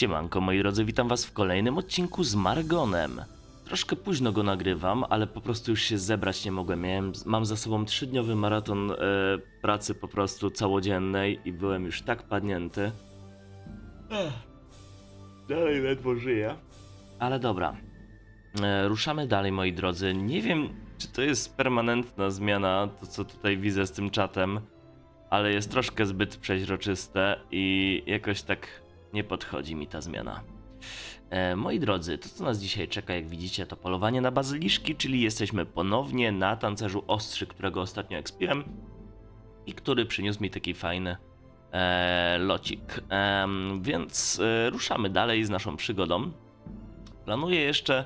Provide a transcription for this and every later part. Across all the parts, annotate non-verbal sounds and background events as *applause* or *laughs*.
Siemanko moi drodzy, witam was w kolejnym odcinku z Margonem. Troszkę późno go nagrywam, ale po prostu już się zebrać nie mogłem. Miałem, mam za sobą trzydniowy maraton e, pracy po prostu całodziennej i byłem już tak padnięty. Ech, Dalej ledwo żyję. Ale dobra. E, ruszamy dalej moi drodzy. Nie wiem, czy to jest permanentna zmiana, to co tutaj widzę z tym czatem, ale jest troszkę zbyt przeźroczyste i jakoś tak nie podchodzi mi ta zmiana. E, moi drodzy, to co nas dzisiaj czeka, jak widzicie, to polowanie na bazyliszki, czyli jesteśmy ponownie na tancerzu ostrzy, którego ostatnio ekspiłem i który przyniósł mi taki fajny e, locik. Em, więc e, ruszamy dalej z naszą przygodą. Planuję jeszcze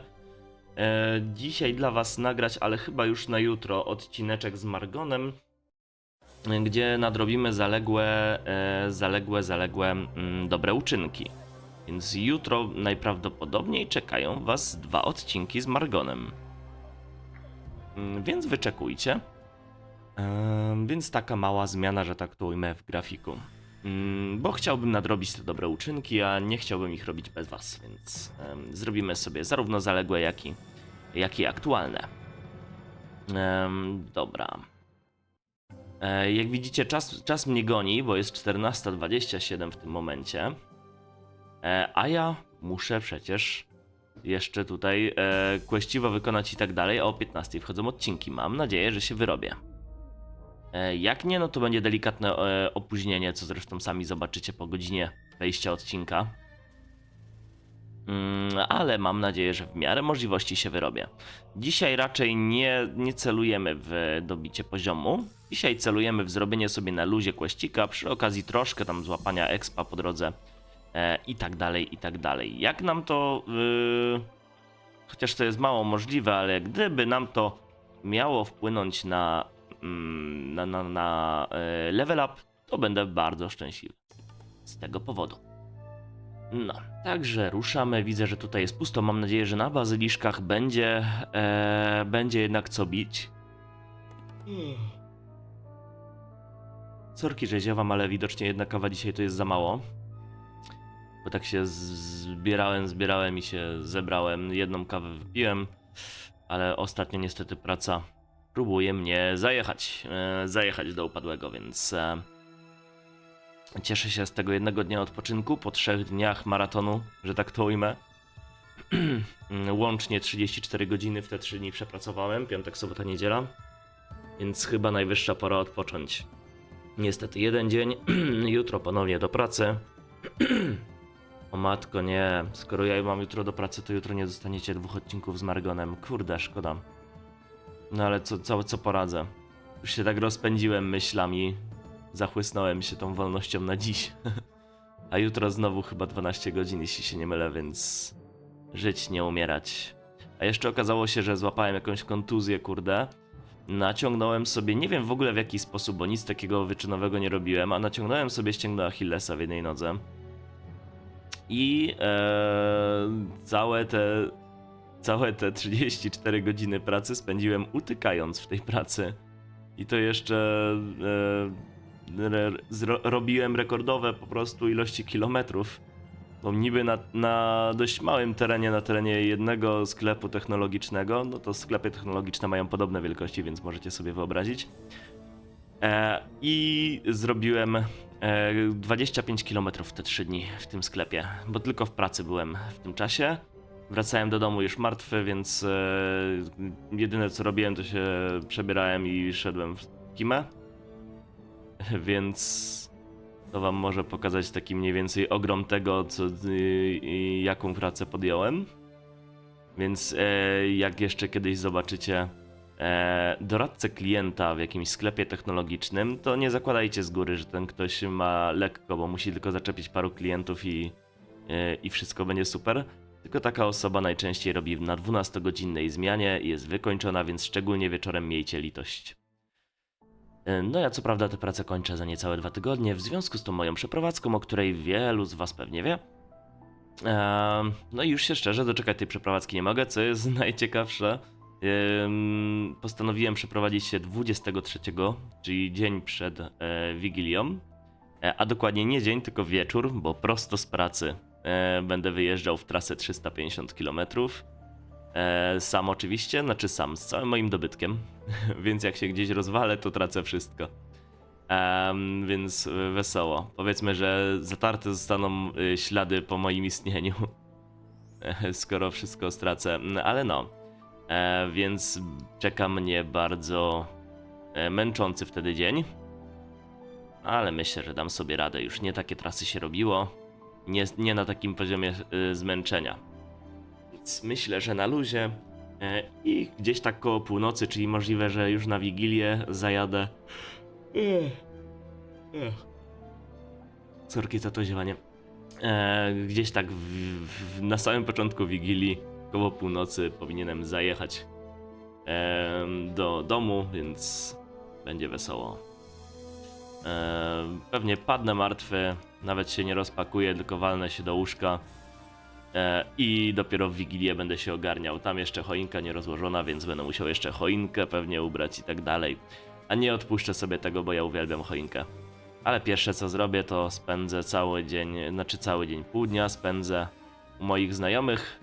e, dzisiaj dla Was nagrać, ale chyba już na jutro, odcineczek z Margonem, gdzie nadrobimy zaległe, e, zaległe, zaległe mm, dobre uczynki. Więc jutro najprawdopodobniej czekają Was dwa odcinki z Margonem. Mm, Więc wyczekujcie. Em, Więc taka mała zmiana, że tak to ujmę w grafiku. Mm, Bo chciałbym nadrobić te dobre uczynki, a nie chciałbym ich robić bez Was, więc zrobimy sobie zarówno zaległe, jak i, jak i aktualne. Dobra. E, Jak widzicie, czas, czas mnie goni, bo jest 14.27 w tym momencie. E, A ja muszę przecież jeszcze tutaj e, wykonać i tak dalej, o 15 wchodzą odcinki. Mam nadzieję, że się wyrobię. E, Jak nie, no to będzie delikatne opóźnienie, co zresztą sami zobaczycie po godzinie wejścia odcinka. Mm, ale mam nadzieję, że w miarę możliwości się wyrobię. Dzisiaj raczej nie, nie celujemy w dobicie poziomu. Dzisiaj celujemy w zrobienie sobie na luzie kłeścika, przy okazji troszkę tam złapania expa po drodze e, i tak dalej, i tak dalej. Jak nam to, yy, chociaż to jest mało możliwe, ale gdyby nam to miało wpłynąć na, mm, na, na, na e, level up, to będę bardzo szczęśliwy z tego powodu. No, także ruszamy. Widzę, że tutaj jest pusto. Mam nadzieję, że na bazyliszkach będzie, e, będzie jednak co bić. Sorki, że ziewam, ale widocznie jedna kawa dzisiaj to jest za mało. Bo tak się zbierałem, zbierałem i się zebrałem. Jedną kawę wypiłem, ale ostatnio niestety praca próbuje mnie zajechać, e, zajechać do upadłego, więc e, cieszę się z tego jednego dnia odpoczynku po trzech dniach maratonu, że tak to ujmę. *clears throat* Łącznie 34 godziny w te trzy dni przepracowałem, piątek, sobota, niedziela, więc chyba najwyższa pora odpocząć. Niestety jeden dzień, *clears throat* jutro ponownie do pracy. *clears throat* o matko, nie. Skoro ja mam jutro do pracy, to jutro nie dostaniecie dwóch odcinków z Margonem. Kurde, szkoda. No ale co, co, co poradzę? Już się tak rozpędziłem myślami. Zachłysnąłem się tą wolnością na dziś. *laughs* A jutro znowu chyba 12 godzin, jeśli się nie mylę, więc żyć, nie umierać. A jeszcze okazało się, że złapałem jakąś kontuzję, kurde. Naciągnąłem sobie, nie wiem w ogóle w jaki sposób, bo nic takiego wyczynowego nie robiłem, a naciągnąłem sobie ścięgno Achillesa w jednej nodze. I e, całe te całe te 34 godziny pracy spędziłem utykając w tej pracy. I to jeszcze e, re, zro, robiłem rekordowe po prostu ilości kilometrów. Bo niby na, na dość małym terenie, na terenie jednego sklepu technologicznego, no to sklepy technologiczne mają podobne wielkości, więc możecie sobie wyobrazić. E, I zrobiłem e, 25 km w te 3 dni w tym sklepie, bo tylko w pracy byłem w tym czasie. Wracałem do domu już martwy, więc e, jedyne co robiłem to się przebierałem i szedłem w kimę. *laughs* Więc to wam może pokazać taki mniej więcej ogrom tego, co, y, y, jaką pracę podjąłem. Więc e, jak jeszcze kiedyś zobaczycie e, doradcę klienta w jakimś sklepie technologicznym, to nie zakładajcie z góry, że ten ktoś ma lekko, bo musi tylko zaczepić paru klientów i, e, i wszystko będzie super. Tylko taka osoba najczęściej robi na 12-godzinnej zmianie i jest wykończona, więc szczególnie wieczorem miejcie litość. E, No ja co prawda tę pracę kończę za niecałe dwa tygodnie, w związku z tą moją przeprowadzką, o której wielu z was pewnie wie. Ehm, No i już się szczerze doczekać tej przeprowadzki nie mogę, co jest *laughs* najciekawsze. Em, Postanowiłem przeprowadzić się 23, czyli dzień przed e, Wigilią. E, A dokładnie nie dzień, tylko wieczór, bo prosto z pracy E, będę wyjeżdżał w trasę 350 km. E, sam oczywiście, znaczy sam, z całym moim dobytkiem. *laughs* więc jak się gdzieś rozwalę, to tracę wszystko. Więc e, wesoło. Powiedzmy, że zatarte zostaną e, ślady po moim istnieniu. *laughs* Skoro wszystko stracę. Mm, Ale no. Więc czeka mnie bardzo męczący wtedy dzień. Ale myślę, że dam sobie radę. Już nie takie trasy się robiło. Nie, nie na takim poziomie zmęczenia. Więc myślę, że na luzie. E, I gdzieś tak koło północy, czyli możliwe, że już na Wigilię zajadę. Ech. Ech. Sorki za to ziewanie. E, gdzieś tak w, w, na samym początku Wigilii, koło północy, powinienem zajechać e, do domu, więc będzie wesoło. E, pewnie padnę martwy, nawet się nie rozpakuję, tylko walnę się do łóżka. E, I dopiero w Wigilię będę się ogarniał. Tam jeszcze choinka nie rozłożona, więc będę musiał jeszcze choinkę pewnie ubrać i tak dalej. A nie odpuszczę sobie tego, bo ja uwielbiam choinkę. Ale pierwsze co zrobię, to spędzę cały dzień, znaczy cały dzień, pół dnia spędzę u moich znajomych.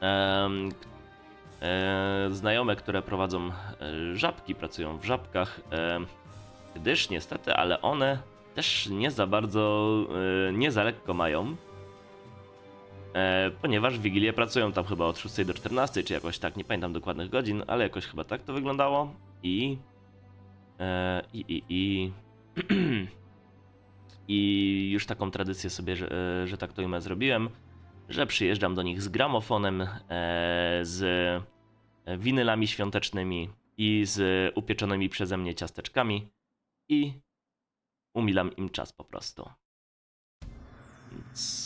K- e, znajome, które prowadzą e, żabki, pracują w żabkach. em, gdyż niestety, ale one też nie za bardzo, e, nie za lekko mają. E, ponieważ w Wigilię pracują tam chyba od 6 do 14, czy jakoś tak, nie pamiętam dokładnych godzin, ale jakoś chyba tak to wyglądało. I. E, I, i, i. *clears throat* I już taką tradycję sobie, że, że tak to im zrobiłem, że przyjeżdżam do nich z gramofonem, e, z winylami świątecznymi i z upieczonymi przeze mnie ciasteczkami i umilam im czas po prostu. Więc,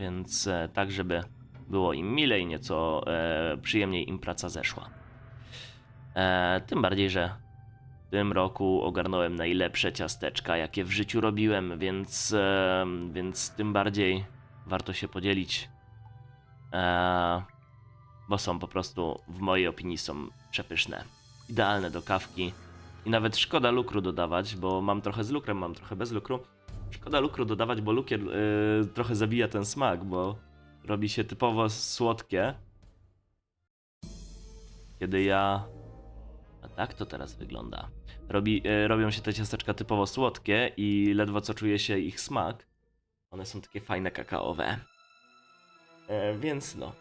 więc e, tak, żeby było im milej, nieco e, przyjemniej im praca zeszła. E, tym bardziej, że w tym roku ogarnąłem najlepsze ciasteczka, jakie w życiu robiłem, więc, więc tym bardziej warto się podzielić. Bo są po prostu, w mojej opinii, są przepyszne. Idealne do kawki. I nawet szkoda lukru dodawać, bo mam trochę z lukrem, mam trochę bez lukru. Szkoda lukru dodawać, bo lukier e, trochę zabija ten smak, bo robi się typowo słodkie. Kiedy ja a tak to teraz wygląda. Robi, e, robią się te ciasteczka typowo słodkie i ledwo co czuje się ich smak. One są takie fajne kakaowe. E, więc no.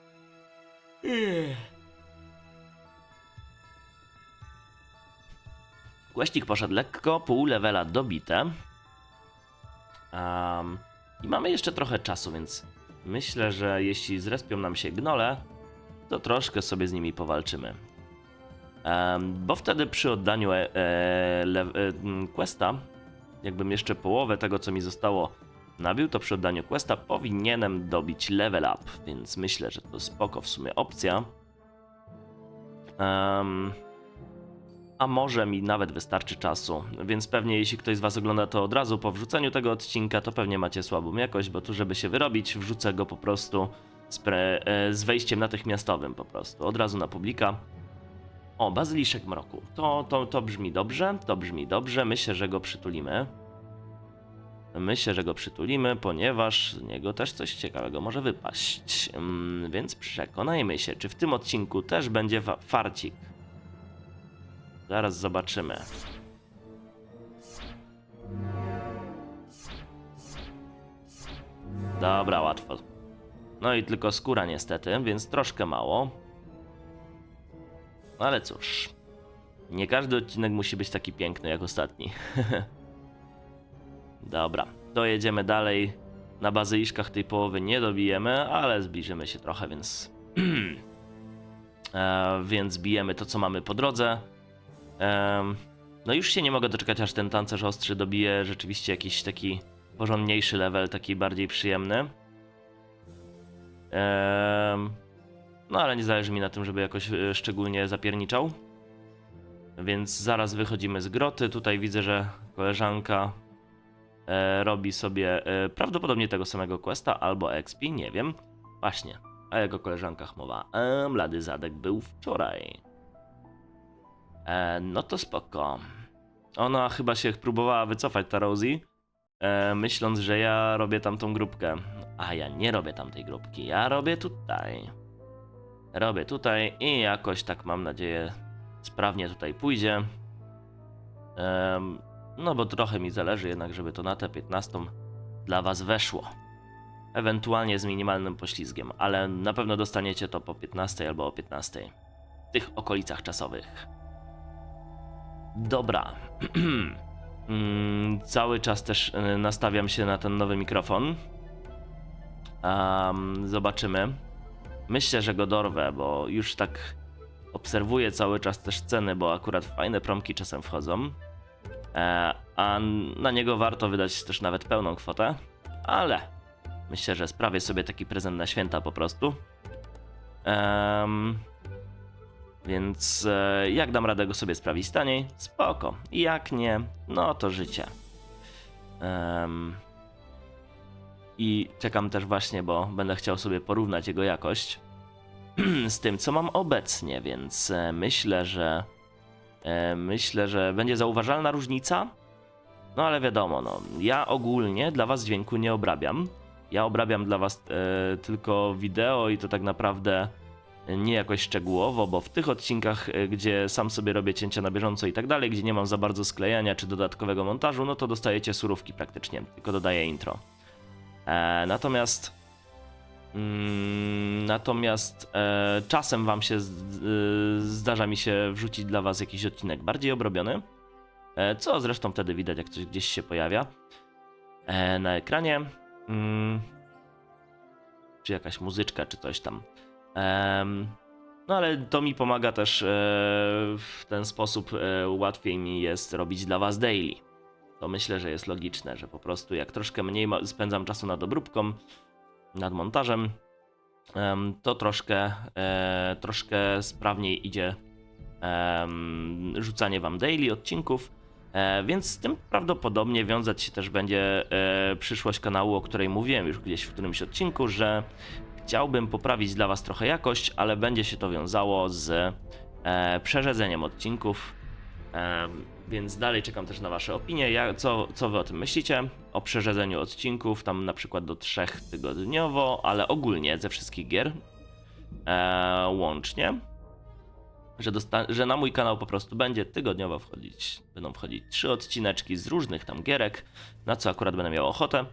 Ech. Questik poszedł lekko, pół levela dobite. Um, I mamy jeszcze trochę czasu, więc myślę, że jeśli zrespią nam się gnole, to troszkę sobie z nimi powalczymy. Em, bo wtedy przy oddaniu e, e, le, e, questa, jakbym jeszcze połowę tego, co mi zostało nabił, to przy oddaniu questa powinienem dobić level up, więc myślę, że to spoko w sumie opcja. Em, a może mi nawet wystarczy czasu, więc pewnie jeśli ktoś z Was ogląda to od razu po wrzuceniu tego odcinka, to pewnie macie słabą jakość, bo tu żeby się wyrobić, wrzucę go po prostu z, pre, e, z wejściem natychmiastowym po prostu, od razu na publika. O, bazyliszek mroku. To, to, to brzmi dobrze, to brzmi dobrze. Myślę, że go przytulimy. Myślę, że go przytulimy, ponieważ z niego też coś ciekawego może wypaść. Mm, więc przekonajmy się, czy w tym odcinku też będzie fa- farcik. Zaraz zobaczymy. Dobra, łatwo. No i tylko skóra niestety, więc troszkę mało. No ale cóż. Nie każdy odcinek musi być taki piękny jak ostatni. *laughs* Dobra, dojedziemy dalej. Na bazyliszkach tej połowy nie dobijemy, ale zbliżymy się trochę, więc. *clears throat* e, więc bijemy to, co mamy po drodze. No już się nie mogę doczekać, aż ten tancerz ostry dobije rzeczywiście jakiś taki porządniejszy level, taki bardziej przyjemny. Em, no ale nie zależy mi na tym, żeby jakoś e, szczególnie zapierniczał. Więc zaraz wychodzimy z groty. Tutaj widzę, że koleżanka e, robi sobie e, prawdopodobnie tego samego questa albo XP, nie wiem. Właśnie, o jego koleżankach mowa. Mlady zadek był wczoraj. E, no to spoko. Ona chyba się próbowała wycofać, ta Rosie, e, myśląc, że ja robię tamtą grupkę. A ja nie robię tamtej grupki, ja robię tutaj. Robię tutaj i jakoś tak mam nadzieję sprawnie tutaj pójdzie. Em, no bo trochę mi zależy jednak, żeby to na tę 15 dla was weszło. Ewentualnie z minimalnym poślizgiem, ale na pewno dostaniecie to po 15 albo o 15. W tych okolicach czasowych. Dobra. *clears throat* Mm, Cały czas też y, nastawiam się na ten nowy mikrofon. Am, zobaczymy. Myślę, że go dorwę, bo już tak obserwuję cały czas też ceny, bo akurat fajne promki czasem wchodzą. E, a na niego warto wydać też nawet pełną kwotę, ale myślę, że sprawię sobie taki prezent na święta po prostu. Em, więc e, jak dam radę go sobie sprawić taniej, spoko. Jak nie, no to życie. I czekam też właśnie, bo będę chciał sobie porównać jego jakość *clears throat* z tym, co mam obecnie, więc e, myślę, że e, myślę, że będzie zauważalna różnica. No ale wiadomo, no, ja ogólnie dla was dźwięku nie obrabiam. Ja obrabiam dla was e, tylko wideo i to tak naprawdę nie jakoś szczegółowo, bo w tych odcinkach, e, gdzie sam sobie robię cięcia na bieżąco i tak dalej, gdzie nie mam za bardzo sklejania czy dodatkowego montażu, no to dostajecie surówki praktycznie, tylko dodaję intro. E, natomiast mm, natomiast e, czasem wam się y, zdarza mi się wrzucić dla was jakiś odcinek bardziej obrobiony, e, co zresztą wtedy widać, jak coś gdzieś się pojawia e, na ekranie. Mm, czy jakaś muzyczka, czy coś tam. No ale to mi pomaga też e, w ten sposób e, łatwiej mi jest robić dla was daily. To myślę, że jest logiczne, że po prostu jak troszkę mniej spędzam czasu nad obróbką, nad montażem, em, to troszkę, e, troszkę sprawniej idzie rzucanie wam daily odcinków. Więc z tym prawdopodobnie wiązać się też będzie przyszłość kanału, o której mówiłem już gdzieś w którymś odcinku, że chciałbym poprawić dla Was trochę jakość, ale będzie się to wiązało z e, przerzedzeniem odcinków. E, więc dalej czekam też na Wasze opinie. Ja, co, co Wy o tym myślicie? O przerzedzeniu odcinków, tam na przykład do trzech tygodniowo, ale ogólnie ze wszystkich gier e, łącznie. Że, że na mój kanał po prostu będzie tygodniowo wchodzić, będą wchodzić trzy odcineczki z różnych tam gierek, na co akurat będę miał ochotę.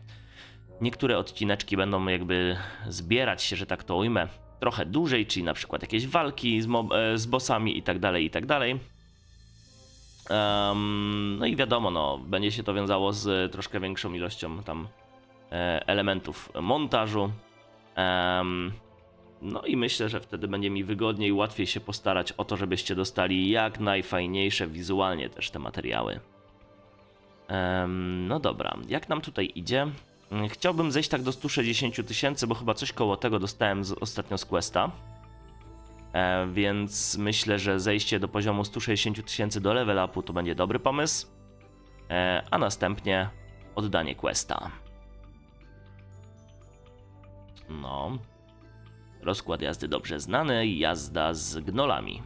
Niektóre odcineczki będą jakby zbierać się, że tak to ujmę, trochę dłużej, czyli na przykład jakieś walki z, mob- e, z bossami i tak dalej, i tak dalej. Em, no i wiadomo, no, będzie się to wiązało z troszkę większą ilością tam e, elementów montażu. Em, no i myślę, że wtedy będzie mi wygodniej łatwiej się postarać o to, żebyście dostali jak najfajniejsze wizualnie też te materiały. Em, no dobra, jak nam tutaj idzie? Chciałbym zejść tak do 160 000 tysięcy, bo chyba coś koło tego dostałem z, ostatnio z Questa. E, więc myślę, że zejście do poziomu 160 000 tysięcy do level upu to będzie dobry pomysł. E, a następnie oddanie Questa. No. Rozkład jazdy dobrze znany, jazda z gnolami.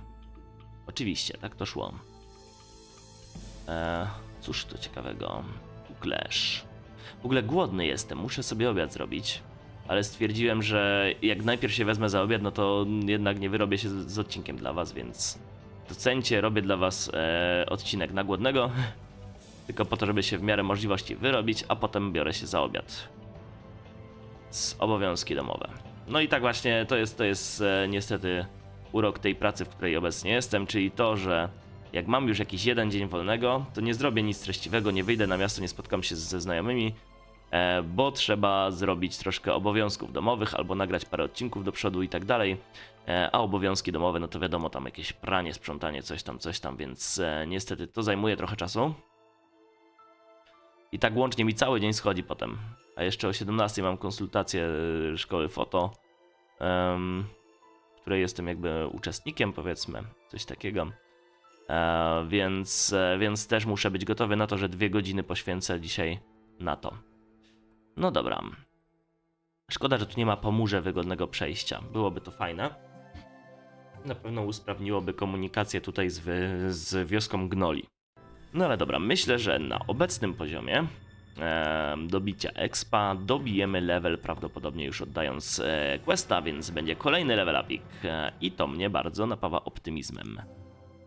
Oczywiście, tak to szło. E, cóż to ciekawego? Clash. W ogóle głodny jestem, muszę sobie obiad zrobić. Ale stwierdziłem, że jak najpierw się wezmę za obiad, no to jednak nie wyrobię się z, z odcinkiem dla was, więc docencie, robię dla was e, odcinek na głodnego. *laughs* Tylko po to, żeby się w miarę możliwości wyrobić, a potem biorę się za obiad. Z obowiązki domowe. No i tak właśnie to jest, to jest e, niestety urok tej pracy, w której obecnie jestem, czyli to, że jak mam już jakiś jeden dzień wolnego, to nie zrobię nic treściwego, nie wyjdę na miasto, nie spotkam się ze znajomymi, bo trzeba zrobić troszkę obowiązków domowych albo nagrać parę odcinków do przodu i tak dalej. E, a obowiązki domowe, no to wiadomo, tam jakieś pranie, sprzątanie, coś tam, coś tam, więc e, niestety to zajmuje trochę czasu. I tak łącznie mi cały dzień schodzi potem. A jeszcze o 17 mam konsultację e, szkoły foto, w której jestem jakby uczestnikiem, powiedzmy, coś takiego. E, więc, e, więc też muszę być gotowy na to, że dwie godziny poświęcę dzisiaj na to. No dobra. Szkoda, że tu nie ma po murze wygodnego przejścia. Byłoby to fajne. Na pewno usprawniłoby komunikację tutaj z, z wioską Gnoli. No ale dobra, myślę, że na obecnym poziomie e, do bicia expa. Dobijemy level prawdopodobnie już oddając e, questa, więc będzie kolejny level upik e, i to mnie bardzo napawa optymizmem.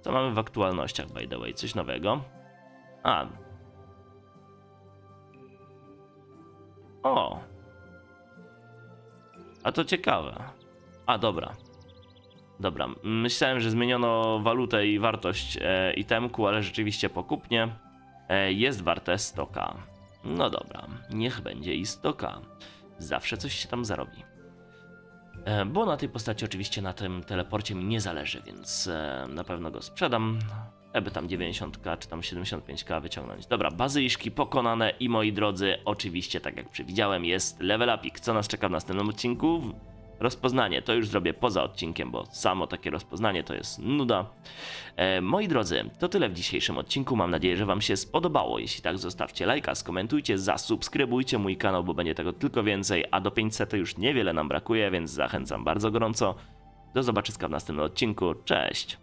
Co mamy w aktualnościach, by the way? Coś nowego? A. O. A to ciekawe. A, dobra. Dobra, myślałem, że zmieniono walutę i wartość e, itemku, ale rzeczywiście pokupnie e, jest warte 100k. No dobra, niech będzie i 100k. Zawsze coś się tam zarobi. E, bo na tej postaci oczywiście na tym teleporcie mi nie zależy, więc e, na pewno go sprzedam. Aby tam 90k czy tam 75k wyciągnąć. Dobra, bazyliszki pokonane i moi drodzy, oczywiście tak jak przewidziałem jest level upik. Co nas czeka w następnym odcinku? Rozpoznanie to już zrobię poza odcinkiem, bo samo takie rozpoznanie to jest nuda. E, moi drodzy, to tyle w dzisiejszym odcinku. Mam nadzieję, że Wam się spodobało. Jeśli tak, zostawcie lajka, skomentujcie, zasubskrybujcie mój kanał, bo będzie tego tylko więcej, a do 500 już niewiele nam brakuje, więc zachęcam bardzo gorąco. Do zobaczyska w następnym odcinku. Cześć!